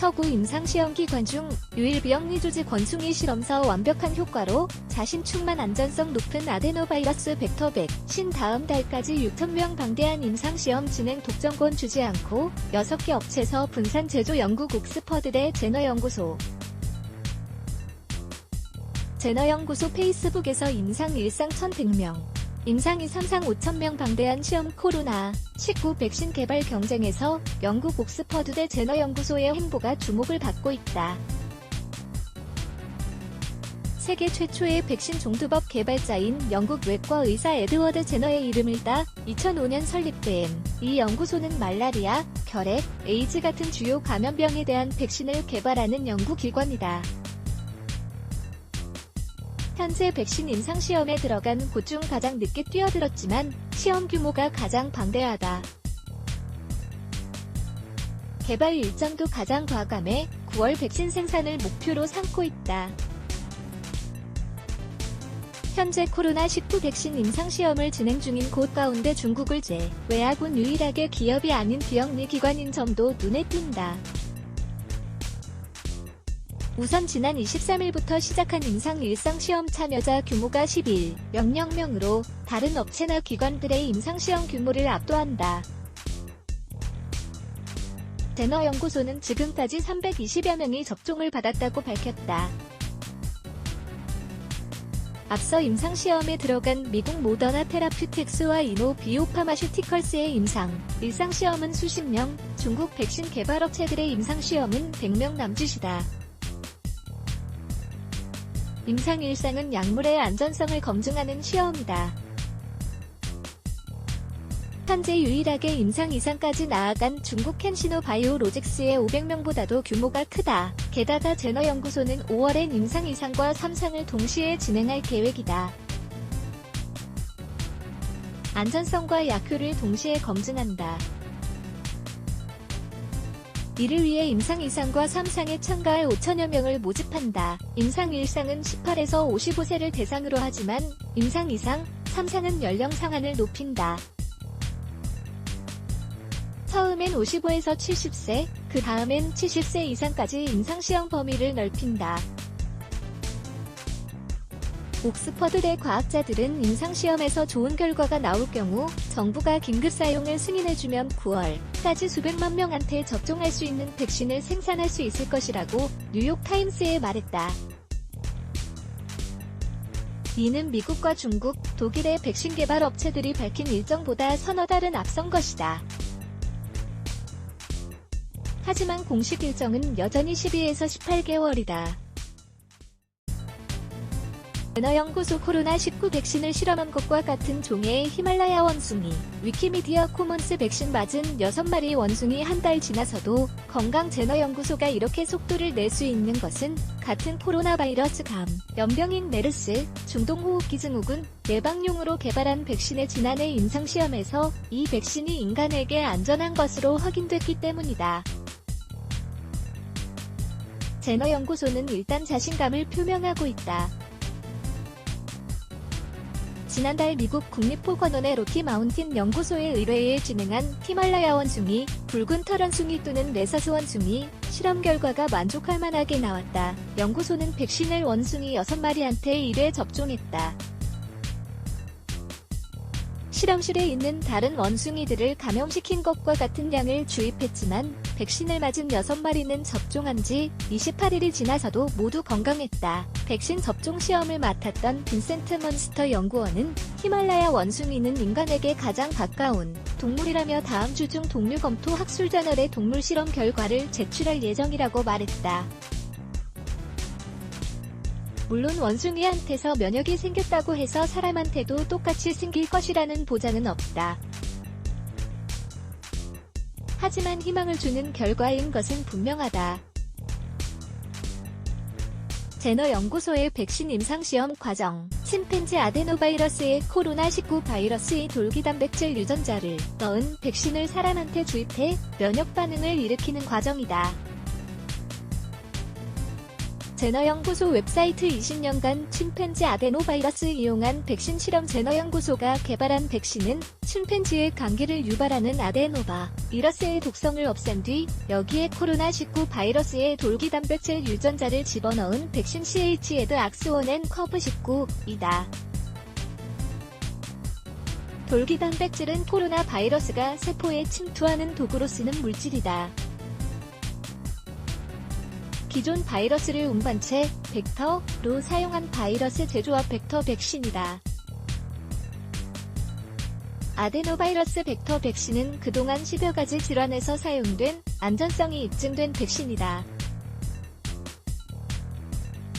서구 임상시험기 관 중 유일 비영리조직 권충이 실험서 완벽한 효과로 자신 충만 안전성 높은 아데노바이러스 벡터 100, 신 다음 달까지 6천명 방대한 임상시험 진행 독점권 주지 않고 6개 업체서 분산 제조 영국 옥스퍼드대 제너연구소. 제너연구소 페이스북에서 임상 1상 1100명, 임상 2, 3상 5천명 방대한 시험 코로나 19 백신 개발 경쟁에서 영국 옥스퍼드대 제너연구소의 행보가 주목을 받고 있다. 세계 최초의 백신 종두법 개발자인 영국 외과 의사 에드워드 제너의 이름을 따 2005년 설립된 이 연구소는 말라리아, 결핵, 에이즈 같은 주요 감염병에 대한 백신을 개발하는 연구 기관이다. 현재 백신 임상시험에 들어간 곳 중 가장 늦게 뛰어들었지만 시험 규모가 가장 방대하다. 개발 일정도 가장 과감해 9월 백신 생산을 목표로 삼고 있다. 현재 코로나19 백신 임상시험을 진행 중인 곳 가운데 중국을 제외하곤 유일하게 기업이 아닌 비영리 기관인 점도 눈에 띈다. 우선 지난 23일부터 시작한 임상 일상시험 참여자 규모가 11, 00명으로 다른 업체나 기관들의 임상시험 규모를 압도한다. 제너연구소는 지금까지 320여 명이 접종을 받았다고 밝혔다. 앞서 임상시험에 들어간 미국 모더나 테라퓨틱스와 이노 비오파마슈티컬스의 임상, 일상시험은 수십 명, 중국 백신 개발업체들의 임상시험은 100명 남짓이다. 임상 일상은 약물의 안전성을 검증하는 시험이다. 현재 유일하게 임상 이상까지 나아간 중국 캔시노 바이오로직스의 500명보다도 규모가 크다. 게다가 제너 연구소는 5월엔 임상 이상과 3상을 동시에 진행할 계획이다. 안전성과 약효를 동시에 검증한다. 이를 위해 임상 2상과 3상에 참가할 5천여 명을 모집한다. 임상 1상은 18에서 55세를 대상으로 하지만 임상 2상, 3상은 연령 상한을 높인다. 처음엔 55에서 70세, 그 다음엔 70세 이상까지 임상시험 범위를 넓힌다. 옥스퍼드대 과학자들은 임상시험에서 좋은 결과가 나올 경우 정부가 긴급 사용을 승인해주면 9월까지 수백만 명한테 접종할 수 있는 백신을 생산할 수 있을 것이라고 뉴욕타임스에 말했다. 이는 미국과 중국, 독일의 백신 개발 업체들이 밝힌 일정보다 서너 달은 앞선 것이다. 하지만 공식 일정은 여전히 12에서 18개월이다. 은어연구소 코로나19 백신을 실험한 것과 같은 종의 히말라야 원숭이, 위키미디어 코먼스 백신 맞은 6마리 원숭이 한 달 지나서도 건강제너연구소가 이렇게 속도를 낼 수 있는 것은 같은 코로나 바이러스 감, 연병인 메르스, 중동호흡기 증후군 예방용으로 개발한 백신의 지난해 임상시험에서 이 백신이 인간에게 안전한 것으로 확인됐기 때문이다. 제너연구소는 일단 자신감을 표명하고 있다. 지난달 미국 국립보건원의 로키 마운틴 연구소의 의뢰에 진행한 히말라야 원숭이, 붉은 털 원숭이 또는 레사스 원숭이 실험 결과가 만족할 만하게 나왔다. 연구소는 백신을 원숭이 6마리한테 1회 접종했다. 실험실에 있는 다른 원숭이들을 감염시킨 것과 같은 양을 주입했지만 백신을 맞은 6마리는 접종한 지 28일이 지나서도 모두 건강했다. 백신 접종 시험을 맡았던 빈센트 먼스터 연구원은 히말라야 원숭이는 인간에게 가장 가까운 동물이라며 다음 주 중 동물 검토 학술 저널의 동물 실험 결과를 제출할 예정이라고 말했다. 물론 원숭이한테서 면역이 생겼다고 해서 사람한테도 똑같이 생길 것이라는 보장은 없다. 하지만 희망을 주는 결과인 것은 분명하다. 제너 연구소의 백신 임상시험 과정, 침팬지 아데노바이러스의 코로나19 바이러스의 돌기단백질 유전자를 넣은 백신을 사람한테 주입해 면역 반응을 일으키는 과정이다. 제너연구소 웹사이트 20년간 침팬지 아데노바이러스 이용한 백신 실험 제너연구소가 개발한 백신은 침팬지의 감기를 유발하는 아데노바 이러스의 독성을 없앤 뒤 여기에 코로나19 바이러스의 돌기 단백질 유전자를 집어넣은 백신 CH에드 악스원엔 커브 19이다. 돌기 단백질은 코로나 바이러스가 세포에 침투하는 도구로 쓰는 물질이다. 기존 바이러스를 운반체, 벡터로 사용한 바이러스 제조합 벡터 백신이다. 아데노바이러스 벡터 백신은 그동안 10여 가지 질환에서 사용된 안전성이 입증된 백신이다.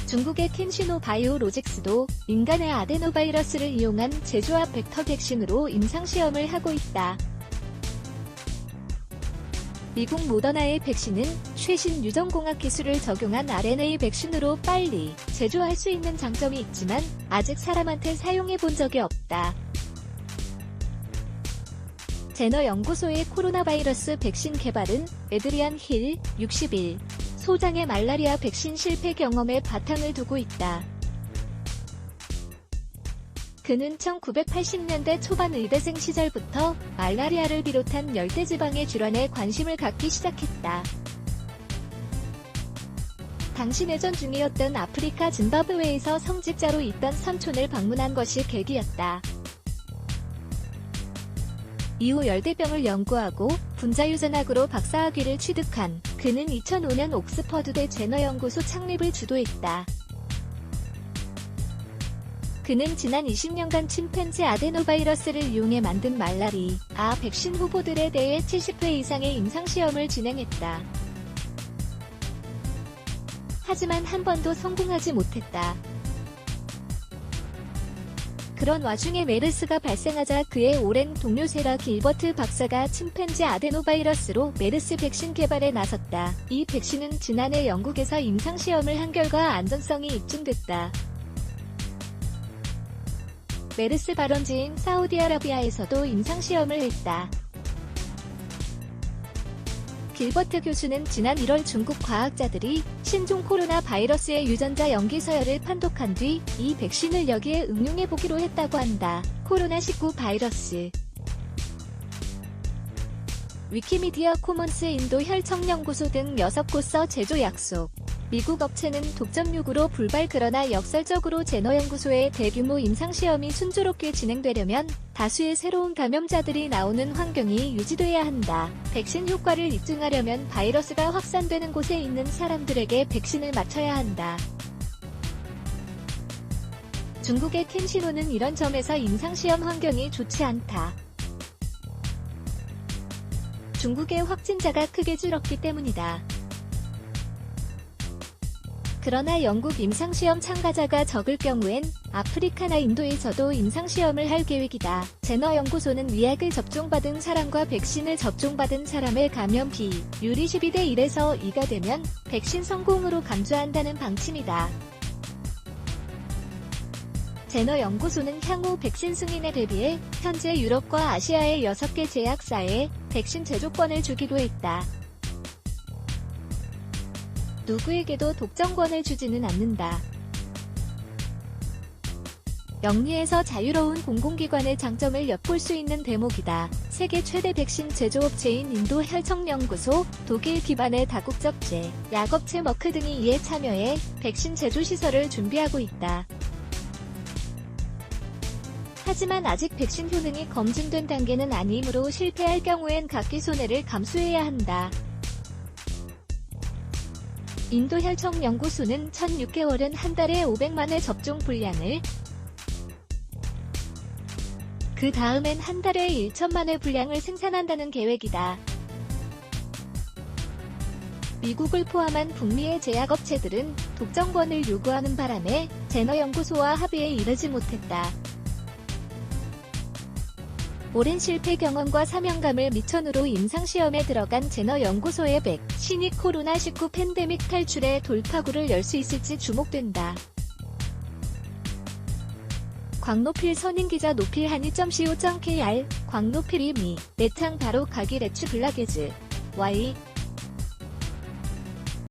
중국의 켄시노 바이오로직스도 인간의 아데노바이러스를 이용한 제조합 벡터 백신으로 임상시험을 하고 있다. 미국 모더나의 백신은 최신 유전공학 기술을 적용한 RNA 백신으로 빨리 제조할 수 있는 장점이 있지만 아직 사람한테 사용해 본 적이 없다. 제너 연구소의 코로나 바이러스 백신 개발은 에드리안 힐 60일 소장의 말라리아 백신 실패 경험에 바탕을 두고 있다. 그는 1980년대 초반 의대생 시절부터 말라리아를 비롯한 열대지방의 질환에 관심을 갖기 시작했다. 당시 내전 중이었던 아프리카 짐바브웨에서 성직자로 있던 삼촌을 방문한 것이 계기였다. 이후 열대병을 연구하고 분자유전학으로 박사학위를 취득한 그는 2005년 옥스퍼드대 제너연구소 창립을 주도했다. 그는 지난 20년간 침팬지 아데노바이러스를 이용해 만든 말라리, 아 백신 후보들에 대해 70회 이상의 임상시험을 진행했다. 하지만 한 번도 성공하지 못했다. 그런 와중에 메르스가 발생하자 그의 오랜 동료 세라 길버트 박사가 침팬지 아데노바이러스로 메르스 백신 개발에 나섰다. 이 백신은 지난해 영국에서 임상시험을 한 결과 안전성이 입증됐다. 메르스 발원지인 사우디아라비아에서도 임상시험을 했다. 길버트 교수는 지난 1월 중국 과학자들이 신종 코로나 바이러스의 유전자 염기 서열을 판독한 뒤 이 백신을 여기에 응용해 보기로 했다고 한다. 코로나19 바이러스 위키미디어 코먼스 인도 혈청연구소 등 6곳서 제조 약속 미국 업체는 독점 요구로 불발 그러나 역설적으로 제너연구소의 대규모 임상시험이 순조롭게 진행되려면 다수의 새로운 감염자들이 나오는 환경이 유지돼야 한다. 백신 효과를 입증하려면 바이러스가 확산되는 곳에 있는 사람들에게 백신을 맞춰야 한다. 중국의 켄시노는 이런 점에서 임상시험 환경이 좋지 않다. 중국의 확진자가 크게 줄었기 때문이다. 그러나 영국 임상시험 참가자가 적을 경우엔 아프리카나 인도에서도 임상시험을 할 계획이다. 제너 연구소는 위약을 접종받은 사람과 백신을 접종받은 사람의 감염 비율이 12대 1에서 2가 되면 백신 성공으로 간주한다는 방침이다. 제너 연구소는 향후 백신 승인에 대비해 현재 유럽과 아시아의 6개 제약사에 백신 제조권을 주기로 했다. 누구에게도 독점권을 주지는 않는다. 영리에서 자유로운 공공기관의 장점을 엿볼 수 있는 대목이다. 세계 최대 백신 제조업체인 인도 혈청연구소, 독일 기반의 다국적제, 약업체 머크 등이 이에 참여해 백신 제조 시설을 준비하고 있다. 하지만 아직 백신 효능이 검증된 단계는 아니므로 실패할 경우엔 각기 손해를 감수해야 한다. 인도 혈청 연구소는 1006개월은 한 달에 500만의 접종 분량을 그 다음엔 한 달에 1천만의 분량을 생산한다는 계획이다. 미국을 포함한 북미의 제약업체들은 독점권을 요구하는 바람에 제너연구소와 합의에 이르지 못했다. 오랜 실패 경험과 사명감을 미천으로 임상시험에 들어간 제너 연구소의 백, 신이 코로나19 팬데믹 탈출의 돌파구를 열 수 있을지 주목된다. 광노필 선임기자 노필 한이.co.kr 광노필이 미, 내창 바로 가기 레츠 블라게즈 Y